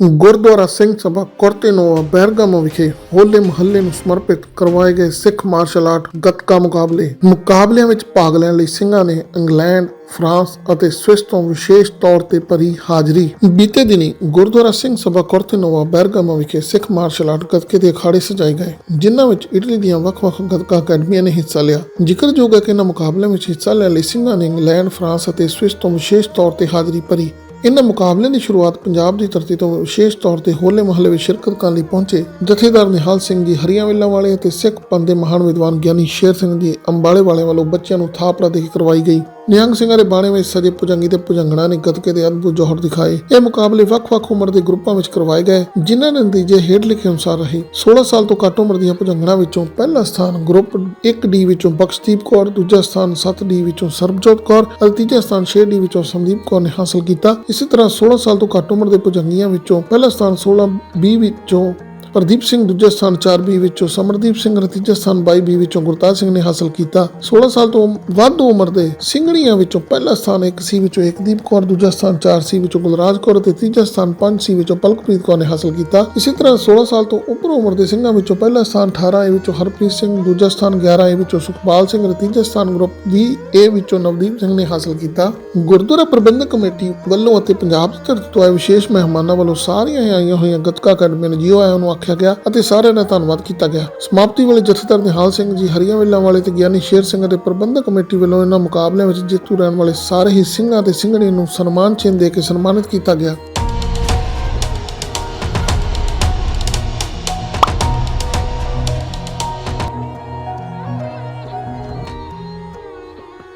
ਗੁਰਦੁਆਰਾ ਸਿੰਘ ਸਭਾ ਕੁਰਤੇਨੋਵਾ ਬਹਿਰਗਾਮੋ ਵਿਖੇ ਹੋਲੇ ਮਹੱਲੇ ਨੂੰ ਸਮਰਪਿਤ ਕਰਵਾਏ ਗਏ ਸਿੱਖ ਮਾਰਸ਼ਲ ਆਰਟ ਗੱਤਕਾ ਮੁਕਾਬਲੇ। ਮੁਕਾਬਲਿਆਂ ਵਿੱਚ ਭਾਗ ਲੈਣ ਲਈ ਸਿੰਘਾਂ ਨੇ ਇੰਗਲੈਂਡ, ਫਰਾਂਸ ਅਤੇ ਸਵਿਸ ਤੋਂ ਵਿਸ਼ੇਸ਼ ਤੌਰ ਤੇ ਭਰੀ ਹਾਜ਼ਰੀ। ਬੀਤੇ ਦਿਨੀ ਗੁਰਦੁਆਰਾ ਸਿੰਘ ਸਭਾ ਕੁਰਤੇਨੋਵਾ ਬਹਿਰਗਾਮੋ ਵਿਖੇ ਸਿੱਖ ਮਾਰਸ਼ਲ ਆਰਟ ਗੱਤਕੇ ਦੇ ਅਖਾੜੇ ਸਜਾਏ ਗਏ, ਜਿਨ੍ਹਾਂ ਵਿੱਚ ਇਟਲੀ ਦੀਆਂ ਵੱਖ-ਵੱਖ ਗੱਤਕਾ ਅਕੈਡਮੀਆਂ ਨੇ ਹਿੱਸਾ ਲਿਆ। ਜ਼ਿਕਰਯੋਗ ਹੈ ਕਿ ਇਹਨਾਂ ਮੁਕਾਬਲਿਆਂ ਵਿੱਚ ਹਿੱਸਾ ਲੈਣ ਲਈ ਸਿੰਘਾਂ ਨੇ ਇੰਗਲੈਂਡ, ਫਰਾਂਸ ਅਤੇ ਸਵਿਸ ਤੋਂ ਵਿਸ਼ੇਸ਼ ਤੌਰ ਤੇ ਹਾਜ਼ਰੀ ਭਰੀ। ਇਹਨਾਂ ਮੁਕਾਬਲਿਆਂ ਦੀ ਸ਼ੁਰੂਆਤ ਪੰਜਾਬ ਦੀ ਧਰਤੀ ਤੋਂ ਵਿਸ਼ੇਸ਼ ਤੌਰ ਤੇ ਹੋਲੇ ਮਹੱਲੇ ਵਿੱਚ ਸ਼ਿਰਕਤ ਕਰਨ ਲਈ ਪਹੁੰਚੇ ਜਥੇਦਾਰ ਨਿਹਾਲ ਸਿੰਘ ਜੀ ਹਰੀਆਂ ਵੇਲਾਂ ਵਾਲੇ ਅਤੇ ਸਿੱਖ ਪੰਥ ਦੇ ਮਹਾਨ ਵਿਦਵਾਨ ਗਿਆਨੀ ਸ਼ੇਰ ਸਿੰਘ ਜੀ ਅੰਬਾਲੇ ਵਾਲਿਆਂ ਵੱਲੋਂ ਬੱਚਿਆਂ ਨੂੰ ਥਾਪੜਾ ਦੇ ਕੇ ਕਰਵਾਈ ਗਈ। ਨਿਹੰਗ ਸਿੰਘਾਂ ਦੇ ਬਾਣੇ ਵਿੱਚ ਸਜੇ ਪੁਜੰਗੀ ਤੇ ਪੁਜੰਗਣਾ ਨੇ ਗੱਤਕੇ ਦੇ ਅਦਭੁਤ ਜੋਹਰ ਦਿਖਾਏ। ਇਹ ਮੁਕਾਬਲੇ ਵੱਖ-ਵੱਖ ਉਮਰ ਦੇ ਗਰੁੱਪਾਂ ਵਿੱਚ ਕਰਵਾਏ ਗਏ, ਜਿਨ੍ਹਾਂ ਦੇ ਨਤੀਜੇ ਹੇਠ ਲਿਖੇ ਅਨੁਸਾਰ ਰਹੇ। 16 ਸਾਲ ਤੋਂ ਘੱਟ ਉਮਰ ਦੀਆਂ ਪੁਜੰਗਣਾ ਵਿੱਚੋਂ ਪਹਿਲਾ ਸਥਾਨ ਗਰੁੱਪ 1D ਵਿੱਚੋਂ ਬਖਸ਼ਦੀਪ ਕੌਰ, ਦੂਜਾ ਸਥਾਨ 7D ਵਿੱਚੋਂ ਸਰਬਜੋਤ ਕੌਰ ਅਤੇ ਤੀਜਾ ਸਥਾਨ 6D ਵਿੱਚੋਂ ਸੰਦੀਪ ਕੌਰ ਨੇ ਹਾਸਲ ਕੀਤਾ। ਇਸੇ ਤਰ੍ਹਾਂ 16 ਸਾਲ ਤੋਂ ਘੱਟ ਉਮਰ ਦੇ ਪੁਜੰਗੀਆਂ ਵਿੱਚੋਂ ਪਹਿਲਾ ਸਥਾਨ 16B ਵਿੱਚੋਂ ਪ੍ਰਦੀਪ ਸਿੰਘ ਦੂਜੇ ਸਥਾਨ 4B ਵਿੱਚੋਂ ਸਮਰਦੀਪ ਸਿੰਘ ਅਤੇ ਤੀਜੇ ਸਥਾਨ 22B ਵਿੱਚੋਂ ਗੁਰਤਾਜ ਸਿੰਘ ਨੇ ਹਾਸਲ ਕੀਤਾ। 16 ਸਾਲ ਤੋਂ ਵੱਧ ਉਮਰ ਦੇ ਸਿੰਘਣੀਆਂ ਵਿੱਚੋਂ ਪਹਿਲਾ ਸਥਾਨ 1C ਵਿੱਚੋਂ ਏਕਦੀਪ ਕੌਰ, ਦੂਜਾ ਸਥਾਨ 4C ਵਿੱਚੋਂ ਗੁਲਰਾਜ ਕੌਰ ਅਤੇ ਤੀਜਾ ਸਥਾਨ 5C ਵਿੱਚੋਂ ਪਲਕਪ੍ਰੀਤ ਕੌਰ ਨੇ ਹਾਸਲ ਕੀਤਾ। ਇਸੇ ਤਰ੍ਹਾਂ 16 ਸਾਲ ਤੋਂ ਉੱਪਰ ਉਮਰ ਦੇ ਸਿੰਘਾਂ ਵਿੱਚੋਂ ਪਹਿਲਾ ਸਥਾਨ 18A ਵਿੱਚੋਂ ਹਰਪ੍ਰੀਤ ਸਿੰਘ, ਦੂਜਾ ਸਥਾਨ 11A ਵਿੱਚੋਂ ਸੁਖਪਾਲ ਸਿੰਘ ਅਤੇ ਤੀਜਾ ਸਥਾਨ ਗਰੁੱਪ ਵੀ 20A ਵਿੱਚੋਂ ਨਵਦੀਪ ਸਿੰਘ ਨੇ ਹਾਸਲ ਕੀਤਾ। ਗੁਰਦੁਆਰਾ ਪ੍ਰਬੰਧਕ ਕਮੇਟੀ ਵੱਲੋਂ ਅਤੇ ਪੰਜਾਬ ਦੀ ਧਰਤੀ ਤੋਂ ਆਏ ਵਿਸ਼ੇਸ਼ ਮਹਿਮਾਨਾਂ ਵੱਲੋਂ ਸਾਰੀਆਂ ਆਈਆਂ ਹੋਈਆਂ ਗੱਤਕਾ ਅਕੈਡਮੀਆਂ ਨੇ ਜੀਓ ਆਇਆਂ ਨੂੰ ਆਖਿਆ ਗਿਆ ਅਤੇ ਸਾਰਿਆਂ ਦਾ ਧੰਨਵਾਦ ਕੀਤਾ ਗਿਆ। ਸਮਾਪਤੀ ਵੇਲੇ ਜਥੇਦਾਰ ਨਿਹਾਲ ਸਿੰਘ ਜੀ ਹਰੀਆਂ ਵੇਲਾਂ ਵਾਲੇ ਤੇ ਗਿਆਨੀ ਸ਼ੇਰ ਸਿੰਘ ਅਤੇ ਪ੍ਰਬੰਧਕ ਕਮੇਟੀ ਵੱਲੋਂ ਇਹਨਾਂ ਮੁਕਾਬਲਿਆਂ ਵਿੱਚ ਜੇਤੂ ਰਹਿਣ ਵਾਲੇ ਸਾਰੇ ਹੀ ਸਿੰਘਾਂ ਤੇ ਸਿੰਘਣੀਆਂ ਨੂੰ ਸਨਮਾਨ ਚਿੰਨ੍ਹ ਦੇ ਕੇ ਸਨਮਾਨਿਤ ਕੀਤਾ ਗਿਆ।